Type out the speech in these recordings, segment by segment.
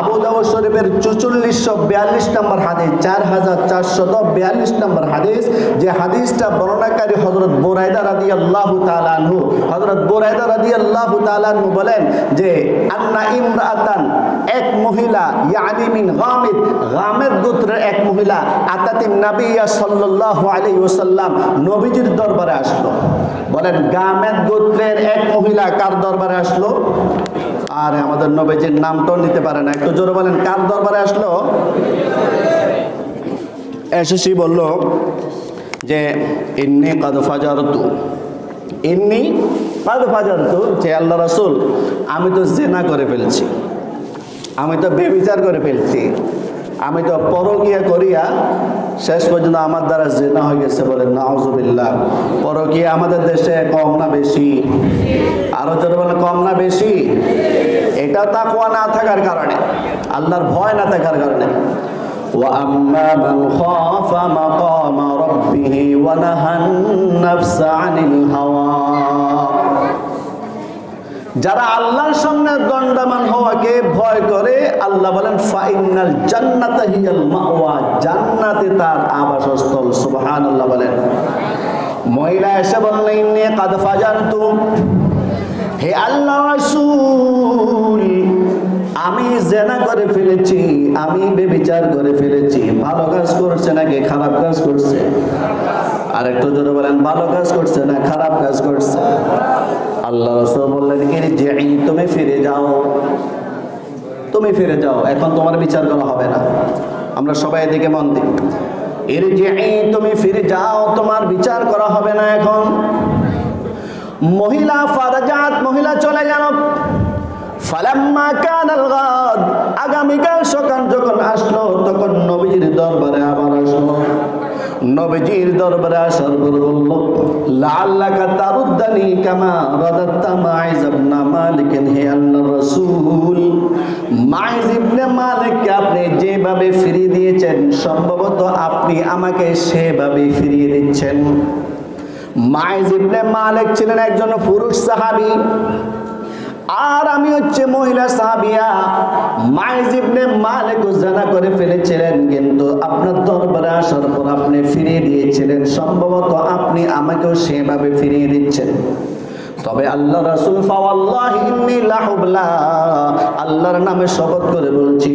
আবু দাউদ শরীফের চুচল্লিশশো বিয়াল্লিশ নম্বর হাদিস চার হাজার চারশত বিয়াল্লিশ নম্বর হাদিস, যে হাদিসটা বর্ণনাকারী হজরত বোরাইদা রাদি আল্লাহ তালানহু হজরত বোরাইদা রাদি আল্লাহ তালানহু বলেন যে, আন্না ইমরাতান, এক মহিলা, ইয়ানি মিন গামিদ গামেদ গোত্রের এক মহিলা আতাতিম নাবিয়া সাল্লাল্লাহু আলাইহি ওয়াসাল্লাম নবীজির দরবারে আসলো। বলেন গামেদ গোত্রের এক মহিলা কার দরবারে আসলো? আর আমাদের নবীজির নামটাও নিতে পারে না। একটু জোরে বলেন, কার দরবারে আসলো? এসেছি বলল যে, ইন্নি কদ ফাজারতু। ইন্নি কদ ফাজারতু? যে আল্লাহ রাসূল, আমি তো জেনা করে ফেলছি। আমি তো বেবিচার করে ফেলছি। আমি তো পরকিয়া করিয়া শেষ পর্যন্ত আমার দ্বারা জেনা হয়ে গেছে বলে নাউজুবিল্লাহ পরকিয়া আমাদের দেশে কম না বেশি আরো যদি বলে কম না বেশি এটা তাকুয়া না থাকার কারণে আল্লাহর ভয় না থাকার কারণে وأما من خاف مقام ربه ونهى النفس عن الهوى যারা আল্লাহর সামনে দণ্ডামান হওয়াকে ভয় করে, আল্লাহ বলেন, ফাইনাল জান্নাতা হিয়াল মাওয়া জান্নাতে তার আবাসস্থল, সুবহানাল্লাহ বলেন। মহিলা এসে বললেন, ইন্নী কাদ ফাজানতু হে আল্লাহ রাসূল, আমি জেনা করে ফেলেছি, আমি বেবিচার করে ফেলেছি, ভালো কাজ করছে নাকি খারাপ কাজ করছে? আর একটু জোরে বলেন, ভালো কাজ করছে না খারাপ কাজ করছে? আল্লাহ রসুল বললেন তুমি ফিরে যাও। তুমি ফিরে যাও, এখন তোমার বিচার করা হবে না। আমরা সবাই এদিকে মন দিই। এর যে তুমি ফিরে যাও, তোমার বিচার করা হবে না এখন। মহিলা ফারাজাত, মহিলা চলে গেল। ফালাম্মা কানাল গাদ, আগামীকাল সকাল যখন আসলো, তখন নবীজির দরবারে আবার আসলো। নবীজির দরবারে আসার পর বলল, লাআল্লাকা তারুদ্দানি কামা রাদাত্তা মাইজ ইবনে মালিক হে আল্লাহর রাসূল। মাইজ ইবনে মালিককে আপনি যেভাবে ফিরিয়ে দিয়েছেন, সম্ভবত আপনি আমাকে সেভাবে ফিরিয়ে দিচ্ছেন। মাইজ ইবনে মালিক ছিলেন একজন পুরুষ সাহাবী। আর আমি হচ্ছে মহিলা সাবিয়া। মাইজিবনে মালিক জানা করে ফেলেছিলেন, কিন্তু আপনার দরবারে আসার পর আপনি ফিরিয়ে দিয়েছিলেন। সম্ভবত আপনি আমাকেও সেভাবে ফিরিয়ে দিচ্ছেন। তবে আল্লাহ রাসূল আল্লাহর নামে শপথ করে বলছি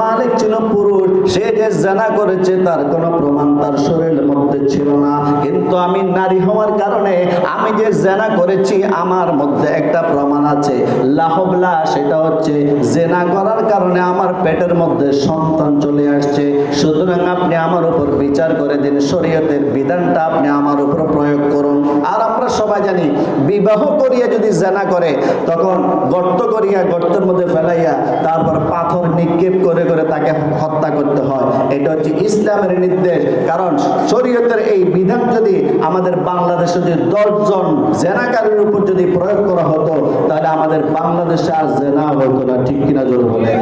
মালিক ছিল পুরুষ, সে যে জানা করেছে তার কোনো প্রমাণ তার শরীরের মধ্যে ছিল না। কিন্তু আমি নারী হওয়ার কারণে আমি যে জেনা করেছি, আমার মধ্যে একটা প্রমাণ আছে। লাহবলা, সেটা হচ্ছে জেনা করার কারণে আমার পেটের মধ্যে সন্তান চলে আসছে। সুতরাং আপনি আমার উপর বিচার করে দিন, শরীয়তের বিধানটা আপনি আমার উপর প্রয়োগ করুন। আর আমরা সবাই জানি বিবাহ করিয়া যদি জেনা করে, তখন গর্ত করিয়া গর্তের মধ্যে ফেলাইয়া তারপর পাথর নিক্ষেপ করে করে তাকে হত্যা করতে হয়। এটা হচ্ছে ইসলামের নির্দেশ। কারণ শরীয়তের এই বিধান যদি আমাদের বাংলাদেশে যদি দশজন জেনাকারীর উপর যদি প্রয়োগ করা হতো, তাহলে আমাদের বাংলাদেশে আর জেনা হতো না। ঠিক কিনা জোর বলে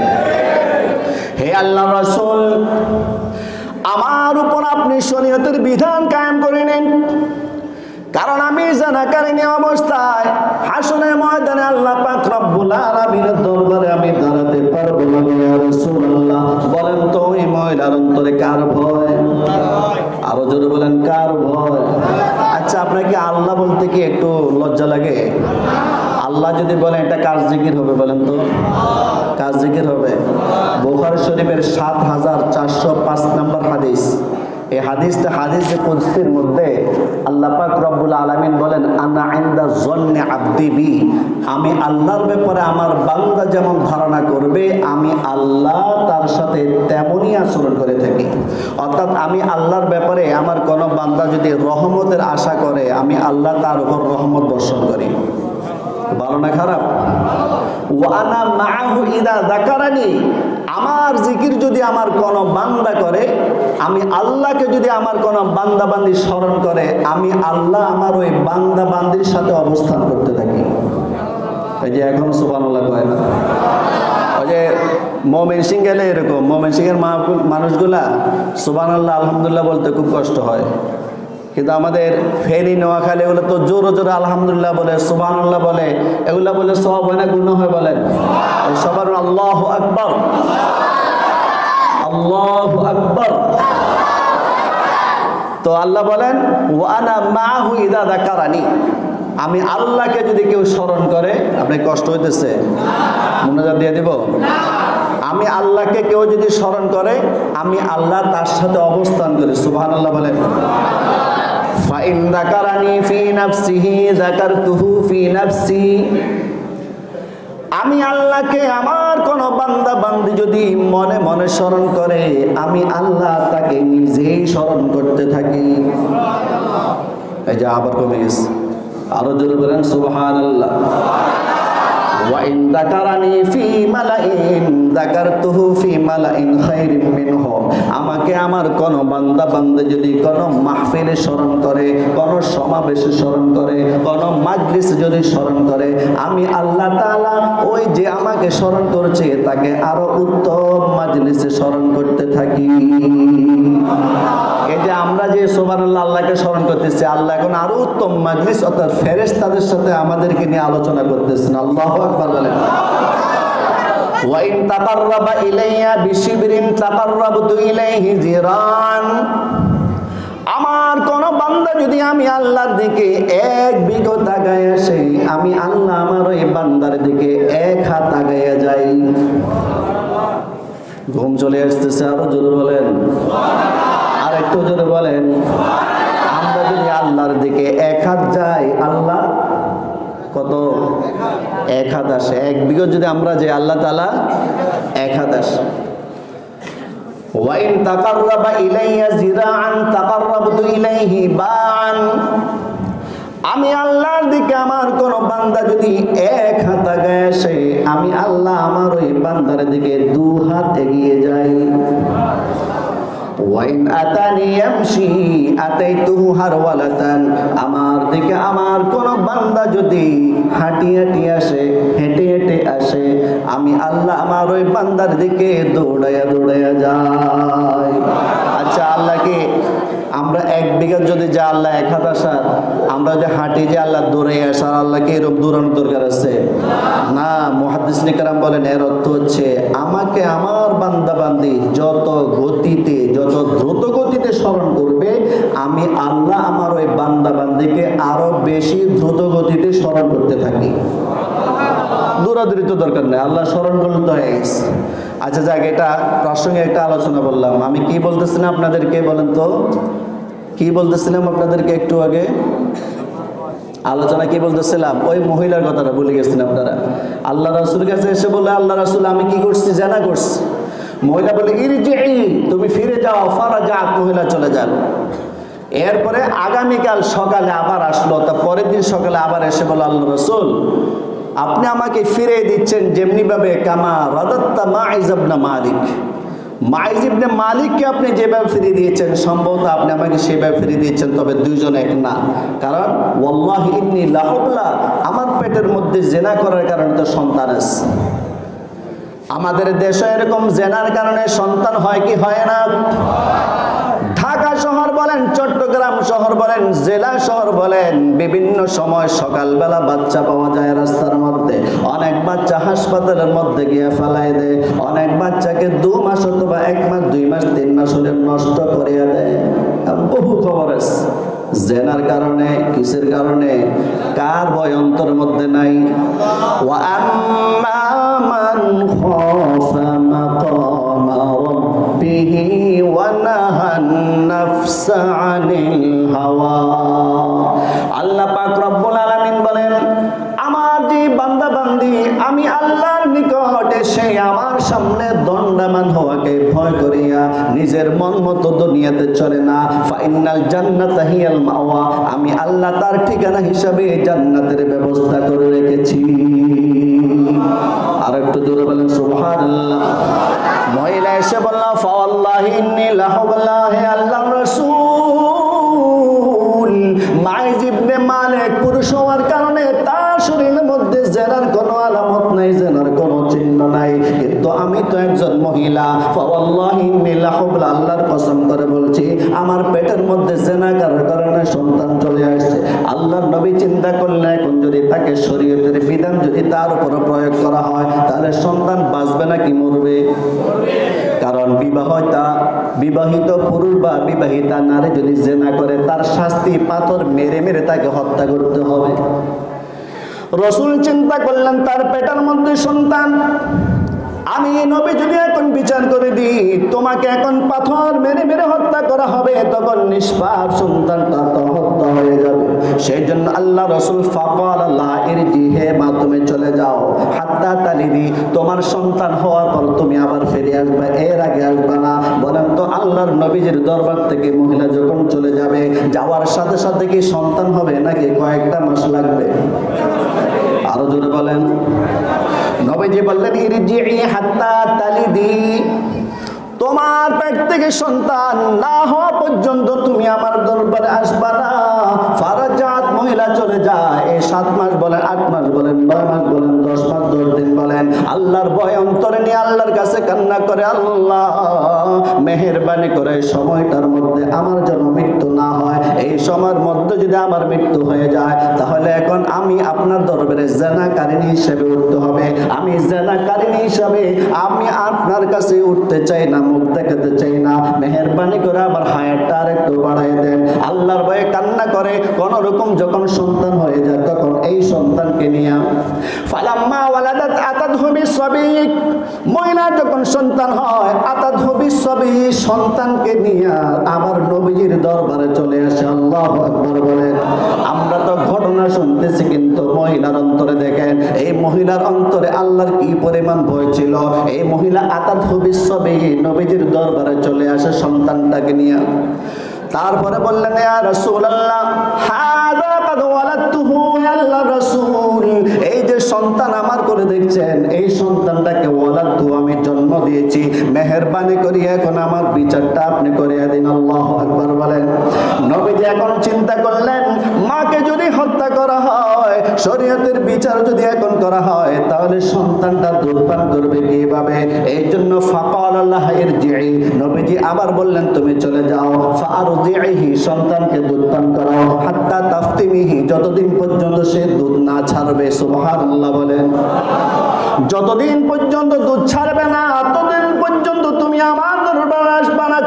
হে আল্লাহ রসুল, আমার উপর আপনি শরীয়তের বিধান নেন কারণ অবস্থায় হাসনের ময়দানে আল্লাহ পাক রব্বুল আলামিনের দরবারে আমি দাঁড়াতে পারব না ইয়া রাসূলুল্লাহ। বলেন তো ওই মহিলার অন্তরে কার ভয়? আরও জোরে বলেন, কার ভয়? আচ্ছা আপনাকে আল্লাহ বলতে কি একটু লজ্জা লাগে? আল্লাহ যদি বলেন এটা কাজ জিকির হবে বলেন তো? কাজ জিকির হবে? বোখার শরীফের সাত হাজার চারশো পাঁচ নম্বর হাদিস। এই হাদিসটা হাদিসে কুদসির মধ্যে আল্লাহ পাক রব্বুল আলামিন বলেন, আনা ইনদা জন্নে আব্দিবি আমি আল্লাহর ব্যাপারে আমার বান্দা যেমন ধারণা করবে, আমি আল্লাহ তার সাথে তেমনই আচরণ করে থাকি। অর্থাৎ আমি আল্লাহর ব্যাপারে আমার কোনো বান্দা যদি রহমতের আশা করে, আমি আল্লাহ তার উপর রহমত বর্ষণ করি। ভালো না খারাপ? ওয়ানা মাহু ইদা দাকারানি। আমার জিকির যদি আমার কোন বান্দা করে, আমি আল্লাহকে যদি আমার কোন বান্দা বান্দি স্মরণ করে, আমি আল্লাহ আমার ওই বান্দা বান্দির সাথে অবস্থান করতে থাকি। এই যে এখন সুবহানাল্লাহ কয় না? ওই যে মোমেন সিং গেলে এরকম, মোমেন সিং এর মানুষগুলা সুবহানাল্লাহ, আলহামদুলিল্লাহ বলতে খুব কষ্ট হয়। কিন্তু আমাদের ফেরি নোয়াখালী এগুলো তো জোরে জোরে আলহামদুলিল্লাহ বলে সুবাহ বলে। এগুলা বলে সব হয় না গুণ হয় বলেন? সবার আল্লাহ আকবর। আল্লাহ আকবর। তো আল্লাহ বলেন, ওয়ানা মাহু ইদা দাকারানি। আমি আল্লাহকে যদি কেউ স্মরণ করে আপনি কষ্ট হইতেছে। মনোজাত দিয়ে দিব? আমি আল্লাহকে কেউ যদি স্মরণ করে, আমি আল্লাহ তার সাথে অবস্থান করি। সুবহান আল্লাহ বলেন। ফাইন ذكرني في نفسه ذكرته في نفسي। আমি আল্লাহকে, আমার কোন বান্দা বান্দি যদি মনে মনে স্মরণ করে, আমি আল্লাহ তাকে নিজেই স্মরণ করতে থাকি। এই যে আবার কমে আরও জোরে বলেন, সুবহানাল্লাহ। আল্লাহ আমাকে আমার কোন বান্দা বান্দা যদি কোন মাহফিলে স্মরণ করে, কোন সমাবেশে স্মরণ করে, কোন মাজলিসে যদি স্মরণ করে, আমি আল্লাহ তাআলা ওই যে আমাকে স্মরণ করছে, তাকে আরও উত্তম মাজলিসে স্মরণ করতে থাকি। এই যে আমরা যে সুবহানাল্লাহ আল্লাহকে স্মরণ করতেছি, আল্লাহ এখন আরও উত্তম মাজলিস অর্থাৎ ফেরেশতাদের সাথে আমাদেরকে নিয়ে আলোচনা করতেছেন। আল্লাহু আমার কোন বান্দা যদি আমি আল্লাহর দিকে এক বিঘ তাকায় আসে, আমি আল্লাহ আমার ওই বান্দার দিকে এক হাত তাকাইয়া যাই। ঘুম চলে আসতেছে আরও জোরে বলেন। আর একটু জোরে বলেন। আমরা যদি আল্লাহর দিকে এক হাত যাই, আল্লাহ কত? এক হাত আসে এক বিঘত যদি আমরা যে আল্লাহ তালা এক হাত আসে ওয়াইন তাকাররাবা ইলাইয়া জিরাআন তাকাররাবতু ইলাইহি আমি আল্লাহর দিকে আমার কোন বান্দা যদি এক হাত আগায় আসে, আমি আল্লাহ আমার ওই বান্দার দিকে দু হাত এগিয়ে ওয়াইন আতানি ইয়ামশি আতাইতুহু হারওয়ালাতান। আমার দিকে আমার কোন বান্দা যদি হাঁটি হাঁটি আসে, হেঁটে হেঁটে আসে, আমি আল্লাহ আমার ওই বান্দার দিকে দৌড়াইয়া দৌড়াইয়া যাই। আচ্ছা আল্লাহকে আমরা এক বিঘা যদি যা আল্লাহ এক হাত আসার আমরা যে হাঁটি যে আল্লাহ দৌড়ে আসার আল্লাহকে এরকম দৌড়ানোর দরকার আছে? না মহাদিস নিকারাম বলেন, এর অর্থ হচ্ছে আমাকে আমার বান্দা বান্দি যত গতিতে, যত দ্রুত গতিতে স্মরণ করবে, আমি আল্লাহ আমার ওই বান্দা বান্দিকে আরও বেশি দ্রুত গতিতে স্মরণ করতে থাকি। দৌড়াদৌড়ি তো দরকার নেই, আল্লাহ স্মরণ করলে তো হয়ে গেছে। আচ্ছা যাক, এটা প্রাসঙ্গে একটা আলোচনা বললাম। আমি কি বলতেছিলাম আপনাদেরকে বলেন তো? কি বলতেছিলাম আপনাদেরকে একটু আগে? আলোচনা কি বলতেছিলাম? ওই মহিলার কথাটা ভুলে গেছেন আপনারা। আল্লাহ রাসুল কাছে এসে বলে আল্লাহ রাসুল, আমি কি করছি? জানা করছি। মহিলা বলে ইরজি তুমি ফিরে যাও ফারা যা মহিলা চলে যান। এরপরে আগামীকাল সকালে আবার আসলো, তা পরের দিন সকালে আবার এসে বলে আল্লাহ রসুল আপনি আমাকে ফিরে দিচ্ছেন যেমনি ভাবে কামা মালিক। মাইজিবনে মালিককে আপনি যেভাবে ফিরিয়ে দিয়েছেন, সম্ভবত আপনি আমাকে সেভাবে ফিরিয়ে দিয়েছেন, তবে দুইজন এক না। কারণ, ওয়াল্লাহ ইন্নি লাহবলা আমার পেটের মধ্যে জেনা করার কারণে তো সন্তান আছে। আমাদের দেশে এরকম জেনার কারণে সন্তান হয় কি হয় না? শহর বলেন, চট্টগ্রাম শহর বলেন, জেলা শহর বলেন, বিভিন্ন সময় সকালবেলা বাচ্চা পাওয়া যায় রাস্তার মধ্যে। অনেক বাচ্চা হাসপাতালের মধ্যে গিয়ে ফেলাই দেয়। অনেক বাচ্চাকে দু মাস অথবা এক মাস, দুই মাস, তিন মাস হলে নষ্ট করিয়া দেয়। বহু খবর আছে। জেনার কারণে, কিসের কারণে? কার ভয় অন্তর মধ্যে নাই? ওয়া আম্মা মান খাফা আমি আল্লাহর নিকট এসে আমার সামনে দণ্ডামান হওয়াকে ভয় করিয়া নিজের মন মতো দুনিয়াতে চলে না। ফাইনাল জান্নাত হিয়াল মাওয়া, আমি আল্লাহ তার ঠিকানা হিসাবে জান্নাতের ব্যবস্থা করে রেখেছি। আর একটু জোরে বলেন, সুবহানাল্লাহ। মহিলা এসে বলল ফাওয়াল্লাহি ইন্নী লাহুল্লাহ হে আল্লাহর রাসূল। মাইজ ইবনে মালিক পুরুষ হওয়ার কারণে তার শরীরের মধ্যে জেনার কোনো আলামত নাই, জেনার কোনো চিহ্ন নাই। কিন্তু আমি তো একজন মহিলা, ফাওয়াল্লাহি ইন্নি লাহুবলা আল্লাহর কসম করে বলছি, আমার পেটের মধ্যে জেনা নবী চিন্তা করলেন এখন যদি তাকে শরীয়তের বিধান যদি তার উপর প্রয়োগ করা হয়, তাহলে সন্তান বাঁচবে নাকি মরবে? কারণ বিবাহতা, বিবাহিত পুরুষ বা বিবাহিতা নারী যদি জেনা করে, তার শাস্তি পাথর মেরে মেরে তাকে হত্যা করতে হবে। রসুল চিন্তা করলেন, তার পেটার মধ্যে সন্তান, আমি নবী যদি এখন বিচার করে দিই, তোমাকে এখন পাথর মেরে মেরে হত্যা করা হবে, তখন নিষ্পাপ সন্তানটা তো হয়ে যাবে। সেই জন্য আল্লাহ রসুল ফাকাল আল্লাহ এর জিহে মা তুমি চলে যাও। হাত্তা তালিদি তোমার সন্তান হওয়ার পর তুমি আবার ফিরে আসবে, এর আগে আসবে না। বলেন তো আল্লাহর নবীজির দরবার থেকে মহিলা যখন চলে যাবে, যাওয়ার সাথে সাথে কি সন্তান হবে নাকি কয়েকটা মাস লাগবে? আরও জোরে বলেন। নবীজি বললেন ইরজিই হাত্তা তালিদি তোমার পেট থেকে সন্তান না হওয়া পর্যন্ত তুমি আমার দরবারে আসবা না। ফারাজাত মহিলা চলে যায়, এই সাত মাস বলেন, আট মাস বলেন, নয় মাস বলেন, দশ মাস, দশ দিন বলেন, আল্লাহর ভয় অন্তরে নিয়ে আল্লাহর কাছে কান্না করে, আল্লাহ, মেহেরবানি করে সময়টার মধ্যে আমার যেন মৃত্যু না হয়, এই সময়ের মধ্যে যদি আমার মৃত্যু হয়ে যায়, তাহলে এখন আমি আপনার দরবারে জেনাকারিনী হিসেবে উঠতে হবে, আমি জেনাকারিনী হিসাবে, আমি আপনার কাছে উঠতে চাই না, মুখ দেখাতে চাই না, মেহরবানি করে আমার হায়ারটা আর একটু বাড়াই দেন, আল্লাহর ভয়ে কান্না করে কোন রকম যখন সন্তান হয়ে যায় তখন এই সন্তানকে নিয়ে ফালাম্মা ওয়ালাদাত আতাদ হবি সবিক মহিলা যখন সন্তান হয় আতাদ হবি সবি সন্তানকে নিয়ে আমার নবীজির দরবারে চলে আসে, আল্লাহ আকবার বলেন আমরা তো ঘটনা শুনতেছি, কিন্তু মহিলার অন্তরে দেখেন, এই মহিলার অন্তরে আল্লাহর কি পরিমাণ ভয় ছিল? এই মহিলা আতাদ ভবিষ্যবে নবীজির দরবারে চলে আসে সন্তানটাকে নিয়ে। তারপরে বললেন, ইয়া রাসূলুল্লাহ, হাদা কাদ ওয়ালাদতুহু আল্লাহ রাসূল সন্তান আমার করে দেখছেন, এই সন্তানটাকে ওয়ালাদতু আমি জন্ম দিয়েছি। মেহেরবানি করি, এখন আমার বিচারটা আপনি করিয়া দিন, আল্লাহু আকবার বলেন। নবীজি এখন চিন্তা করলেন, মাকে যদি হত্যা করা হয়, শরীয়তের বিচার যদি এখন করা হয়, তাহলে সন্তানটা দুধ পান করবে কীভাবে? এই জন্য ফাকাল আল্লাহ এর জিই নবীজি আবার বললেন, তুমি চলে যাও আরও ফারজিহি সন্তানকে দুধ করাও। হাত্তা তাফতিমিহি, যতদিন পর্যন্ত সে দুধ না ছাড়বে, সুবহানাল্লাহ। বলেন, যতদিন পর্যন্ত দুধ ছাড়বে না, ততদিন পর্যন্ত তুমি আমার দরবারে আসবে না।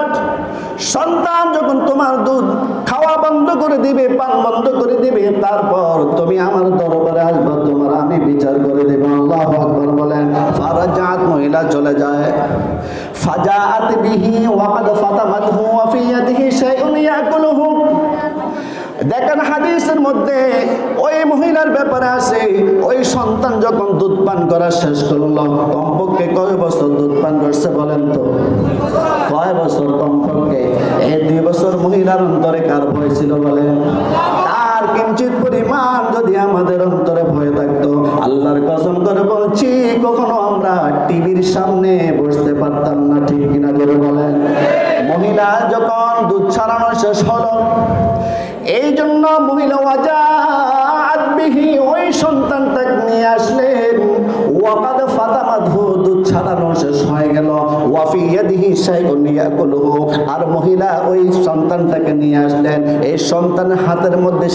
সন্তান যখন তোমার দুধ খাওয়া বন্ধ করে দিবে, পান বন্ধ করে দিবে, তারপর তুমি আমার দরবারে আসবে, তোমার আমি বিচার করে দেব। আল্লাহ আকবর বলেন, ফারাজাত মহিলা চলে যায়। ফাজাআত বিহি ওয়াকাদ ফাতামাতহু ওয়া ফি ইয়াদিহি শাইউন ইয়াকুলুহু। দেখেন হাদিসের মধ্যে ওই মহিলার ব্যাপারে আছে, ওই সন্তান যখন দুধ পান করা শেষ করল, কমপক্ষে কয় বছর দুধ পান করছে বলেন তো? কয় বছর কমপক্ষে? এই দুই বছর মহিলার অন্তরে কার ভয় ছিল বলেন? তার কিঞ্চিত পরিমাণ যদি আমাদের অন্তরে ভয় থাকতো, আল্লাহর কসম করে বলছি, কখনো আমরা টিভির সামনে বসতে পারতাম না, ঠিক কিনা করে বলেন? মহিলা যখন দুধ ছাড়ানো শেষ হলো এই জন্য মহিলা বিহি ওই সন্তানটাকে নিয়ে আসলেন। ওয়াকাদ ফাতামাধু দুধ ছাড়ানো শেষ হয়ে আর মহিলা ওই সন্তানটাকে নিয়ে আসলেন। এই সন্তানের হাতের মধ্যে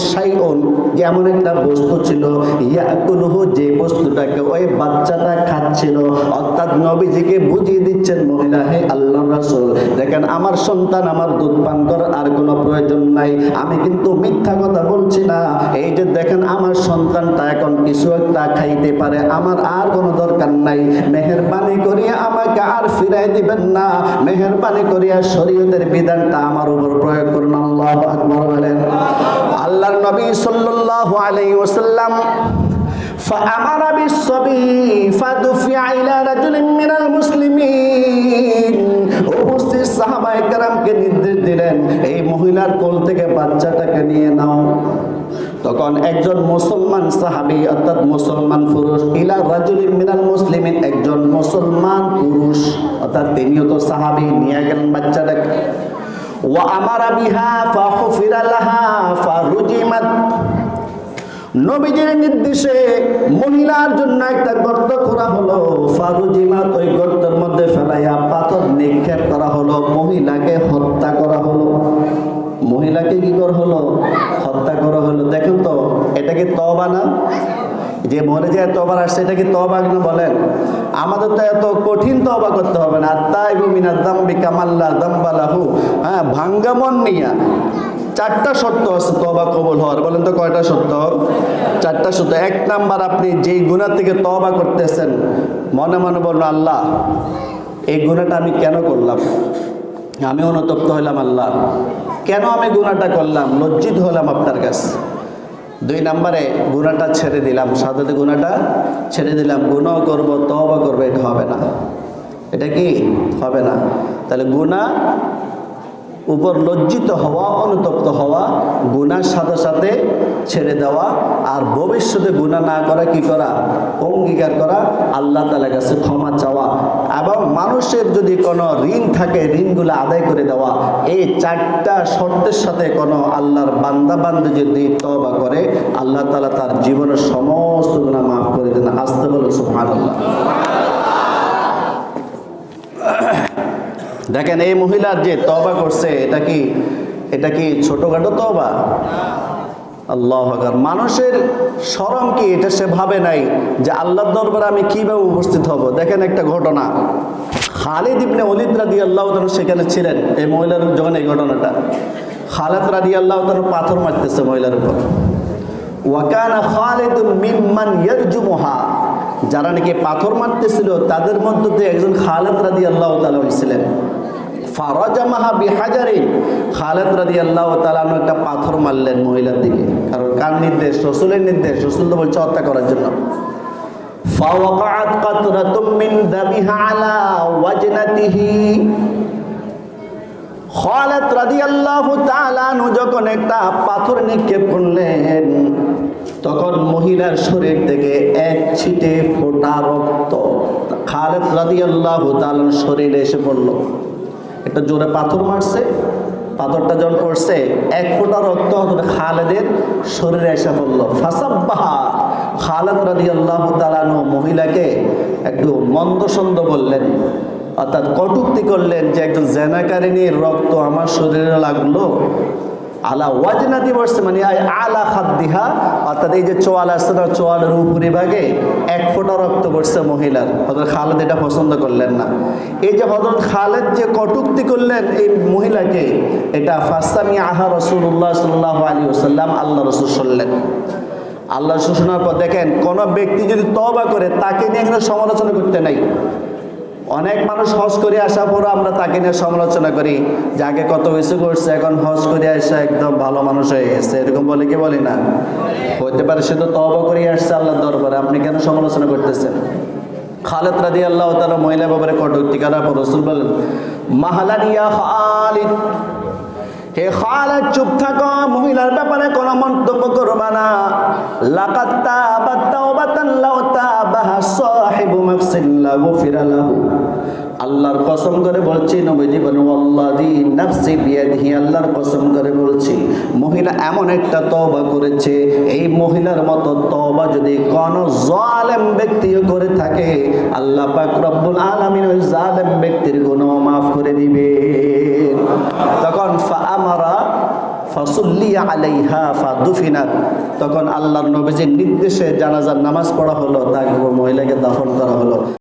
একটা বস্তু ছিল, ইয়াকুলুহু যে বস্তুটাকে ওই বাচ্চাটা খাচ্ছিল। অর্থাৎ নবীজিকে বুঝিয়ে দিচ্ছেন মহিলা, হে আল্লাহ রাসূল, দেখেন আমার সন্তান, আমার দুধ পান করার আর কোনো প্রয়োজন নাই। আমি কিন্তু মিথ্যা কথা বলছি না। এই যে দেখেন আমার সন্তানটা এখন কিছু একটা খাইতে পারে, আমার আর কোনো দরকার নাই। মেহেরবানি করিয়া আমাকে আর ফিরাই দিবেন না মেহেরবানি করিয়া শরীয়তের বিধানটা আমার উপর প্রয়োগ করুন আল্লাহ আকবর বলেন আল্লাহর নবী সাল্লাল্লাহু আলাইহি ওয়াসাল্লাম فأمر بالصبي فدفع إلى رجل من المسلمين উপস্থিত সাহাবায়ে কেরামকে নির্দেশ দিলেন এই মহিলার কোল থেকে বাচ্চাটাকে নিয়ে নাও তখন একজন মুসলমান সাহাবি, অর্থাৎ মুসলমান পুরুষ, ইলা রাজুলিন মিনাল মুসলিমিন, একজন মুসলমান পুরুষ, অর্থাৎ তিনিও তো সাহাবী, নিয়ে গেলেন বাচ্চাটাকে। ওয়া আমারা বিহা ফাহুফিরা লাহা ফারুজিমাত। নবীজির নির্দেশে মহিলার জন্য একটা গর্ত করা হলো। ফারুজিমা ওই গর্তের মধ্যে ফেলাইয়া পাথর নিক্ষেপ করা হলো, মহিলাকে হত্যা করা হলো। মহিলাকে কি করা হলো? হত্যা করা হলো। দেখেন তো, এটা কি তবা না? যে মরে যায় তবার আসছে, এটা কি তবা না বলেন? আমাদের তো এত কঠিন তবা করতে হবে না। তাই বুমিনা দাম্বি কামাল্লা দাম্বালাহু হ্যাঁ ভাঙ্গামন নিয়া। চারটা শর্ত আছে তবা কবল হওয়ার। বলেন তো কয়টা শর্ত? চারটা শর্ত। এক নাম্বার, আপনি যেই গুণা থেকে তবা করতেছেন, মনে মনে বলুন, আল্লাহ, এই গুণাটা আমি কেন করলাম? আমি অনুতপ্ত হইলাম আল্লাহ। কেন আমি গুণাটা করলাম? লজ্জিত হলাম আপনার কাছে। দুই নম্বরে গুণাটা ছেড়ে দিলাম। সাধারণত গুণাটা ছেড়ে দিলাম। গুণাও করব তবা করব, এটা হবে না। এটা কি? হবে না। তাহলে গুণা উপর লজ্জিত হওয়া, অনুতপ্ত হওয়া, গুনার সাথে সাথে ছেড়ে দেওয়া আর ভবিষ্যতে গুণা না করা কি করা? অঙ্গীকার করা আল্লাহ তালার কাছে ক্ষমা চাওয়া এবং মানুষের যদি কোনো ঋণ থাকে, ঋণগুলো আদায় করে দেওয়া, এই চারটা শর্তের সাথে কোনো আল্লাহর বান্দা বান্ধব যদি তবা করে, আল্লাহ তালা তার জীবনের সমস্ত গুণা মাফ করে দেন। আসতে বলে সুহান আল্লাহ দেখেন এই মহিলার যে তবা করছে, এটা কি এটা কি ছোটখাটো তবা আল্লাহ মানুষের সরম কি, এটা সে ভাবে নাই যে আল্লাহর দরবারে আমি কীভাবে উপস্থিত হব? দেখেন একটা ঘটনা। খালিদ ইবনে অলিদ রাদি আল্লাহ সেখানে ছিলেন, এই মহিলার যখন এই ঘটনাটা। খালেদ রাদি আল্লাহ পাথর মারতেছে মহিলার উপর। ওয়াকানা খালিদুন মিম্মান ইয়ারজুমুহা। যারা নাকি পাথর মারতেছিল, তাদের মধ্যে একজন খালেদ রাদি আল্লাহ তাআলা ছিলেন। খালেদ রাদি আল্লাহ একটা পাথর মারলেন মহিলার দিকে। কারণ কার নির্দেশ? নির্দেশ। করার জন্য। খালেদ যখন একটা পাথর নিক্ষেপ করলেন, তখন মহিলার শরীর থেকে এক ছিটে ফোটা রক্ত খালেদ রাদিয়াল্লাহু তাআলার শরীরে এসে পড়ল। একটা জোরে পাথর মারছে। পাথরটা যখন পড়ছে, এক ফোঁটা রক্ত খালেদের শরীরে এসে পড়ল। ফাসাব্বাহা। খালেদ রাজি আল্লাহ তালানো মহিলাকে একটু মন্দসন্দ বললেন, অর্থাৎ কটুক্তি করলেন যে একজন জেনাকারিনীর রক্ত আমার শরীরে লাগল। আলা ওয়াজনাতি বসছে মানে আলা খাদ্দিহা, অর্থাৎ এই যে চোয়াল আসছে না চোয়ালের উপরি ভাগে এক ফোঁটা রক্ত পড়ছে মহিলার। হজরত খালেদ এটা পছন্দ করলেন না। এই যে হজরত খালেদ যে কটুক্তি করলেন এই মহিলাকে, এটা ফাসামি আহা রসুল্লাহ সাল্লাহ আলী ওসাল্লাম আল্লাহ রসুল শুনলেন। আল্লাহ শোনার পর দেখেন, কোনো ব্যক্তি যদি তবা করে, তাকে নিয়ে এখানে সমালোচনা করতে নাই। অনেক মানুষ হজ করে আসার পরও আমরা তাকে নিয়ে সমালোচনা করি যে আগে কত কিছু করছে, এখন হজ করে আসা একদম ভালো মানুষ হয়ে গেছে। এরকম বলে কি বলি না? হইতে পারে সে তো তবা করে আসছে আল্লাহর দরবারে, আপনি কেন সমালোচনা করতেছেন? খালেদ রাদি আল্লাহ তালা মহিলা ব্যাপারে কটুক্তি করার পর রসুল বলেন মাহালানিয়া খালিদ, হে খালেদ, চুপ থাকো, মহিলার ব্যাপারে কোনো মন্তব্য করবা না। লাকাত তাবাত তাওবাতান লাউ তাবাহা সাহিবু মাফসিল্লা গুফিরা লাহু আল্লাহর কসম করে বলছি, নবীজি বলেন আল্লাহর কসম করে বলছি, মহিলা এমন একটা তওবা করেছে, এই মহিলার মতো তওবা যদি কোন জালেম ব্যক্তিও করে থাকে, আল্লাহ পাক রব্বুল আলামিন ওই জালেম ব্যক্তির গুনাহ মাফ করে দিবেন তখন ফাআমারা ফাসুল্লিয়া আলাইহা ফাদুফিনাত তখন আল্লাহর নবীজির নির্দেশে জানাজার নামাজ পড়া হলো, তাকে মহিলাকে দাফন করা হলো।